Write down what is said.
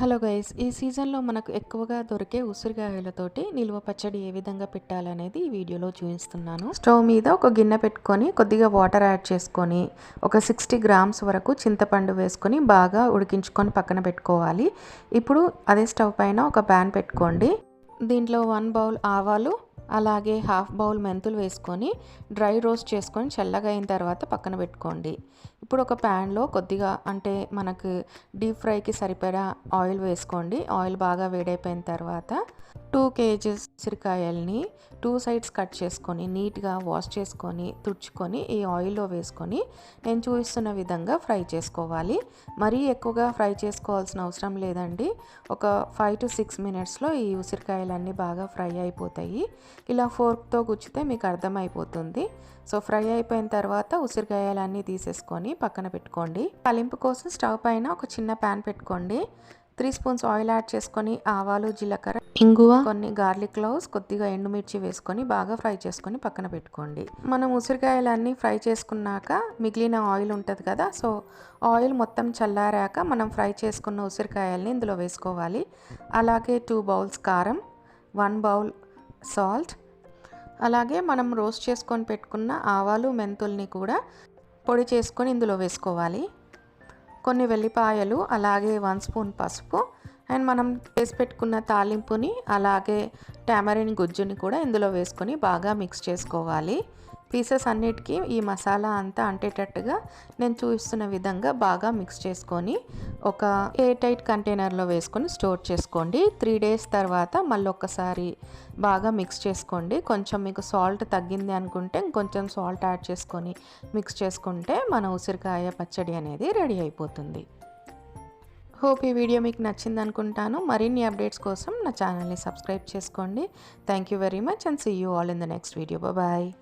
Hello guys ఈ సీజన్లో మనకు ఎక్కువగా దొరికే ఉసిరికాయలతోటి నిల్వ పచ్చడి ఏ విధంగా పెట్టాలనేది ఈ వీడియోలో చూపిస్తున్నాను. స్టవ్ మీద ఒక గిన్నె పెట్టుకొని కొద్దిగా వాటర్ యాడ్ చేసుకొని ఒక సిక్స్టీ గ్రామ్స్ వరకు చింతపండు వేసుకొని బాగా ఉడికించుకొని పక్కన పెట్టుకోవాలి. ఇప్పుడు అదే స్టవ్ పైన ఒక ప్యాన్ పెట్టుకోండి. దీంట్లో వన్ బౌల్ ఆవాలు అలాగే హాఫ్ బౌల్ మెంతులు వేసుకొని డ్రై రోస్ట్ చేసుకొని చల్లగా అయిన తర్వాత పక్కన పెట్టుకోండి. ఇప్పుడు ఒక ప్యాన్లో కొద్దిగా అంటే మనకు డీప్ ఫ్రైకి సరిపడా ఆయిల్ వేసుకోండి. ఆయిల్ బాగా వేడైపోయిన తర్వాత టూ కేజీస్ ఉసిరికాయల్ని టూ సైడ్స్ కట్ చేసుకొని నీట్గా వాష్ చేసుకొని తుడుచుకొని ఈ ఆయిల్లో వేసుకొని నేను చూపిస్తున్న విధంగా ఫ్రై చేసుకోవాలి. మరీ ఎక్కువగా ఫ్రై చేసుకోవాల్సిన అవసరం లేదండి. ఒక ఫైవ్ టు సిక్స్ మినిట్స్లో ఈ ఉసిరికాయలన్నీ బాగా ఫ్రై అయిపోతాయి. ఇలా ఫోర్క్తో గుచ్చితే మీకు అర్థమైపోతుంది. సో ఫ్రై అయిపోయిన తర్వాత ఉసిరికాయలన్నీ తీసేసుకొని పక్కన పెట్టుకోండి. తలింపు కోసం స్టవ్ పైన ఒక చిన్న ప్యాన్ పెట్టుకోండి. త్రీ స్పూన్స్ ఆయిల్ యాడ్ చేసుకొని ఆవాలు జీలకర్ర ఇంగువ. కొన్ని గార్లిక్ క్లౌస్ కొద్దిగా ఎండుమిర్చి వేసుకొని బాగా ఫ్రై చేసుకొని పక్కన పెట్టుకోండి. మనం ఉసిరికాయలన్నీ ఫ్రై చేసుకున్నాక మిగిలిన ఆయిల్ ఉంటుంది కదా సో ఆయిల్ మొత్తం చల్లారాక మనం ఫ్రై చేసుకున్న ఉసిరికాయల్ని ఇందులో వేసుకోవాలి. అలాగే టూ బౌల్స్ కారం వన్ బౌల్ సాల్ట్. అలాగే మనం రోస్ట్ చేసుకొని పెట్టుకున్న ఆవాలు మెంతుల్ని కూడా పొడి చేసుకొని ఇందులో వేసుకోవాలి. కొన్ని వెల్లిపాయలు అలాగే వన్ స్పూన్ పసుపు అండ్ మనం వేసి పెట్టుకున్న తాలింపుని అలాగే టామరిన్ గుజ్జుని కూడా ఇందులో వేసుకొని బాగా మిక్స్ చేసుకోవాలి. పీసెస్ అన్నిటికీ ఈ మసాలా అంతా అంటేటట్టుగా నేను చూపిస్తున్న విధంగా బాగా మిక్స్ చేసుకొని ఒక ఎయిర్ టైట్ కంటైనర్లో వేసుకొని స్టోర్ చేసుకోండి. త్రీ డేస్ తర్వాత మళ్ళీ ఒక్కసారి బాగా మిక్స్ చేసుకోండి. కొంచెం మీకు సాల్ట్ తగ్గింది అనుకుంటే కొంచెం సాల్ట్ యాడ్ చేసుకొని మిక్స్ చేసుకుంటే మన ఉసిరికాయ పచ్చడి అనేది రెడీ అయిపోతుంది. హోప్ ఈ వీడియో మీకు నచ్చింది అనుకుంటాను. మరిన్ని అప్డేట్స్ కోసం నా ఛానల్ని సబ్స్క్రైబ్ చేసుకోండి. Thank you very much and see you all in the next video. Bye.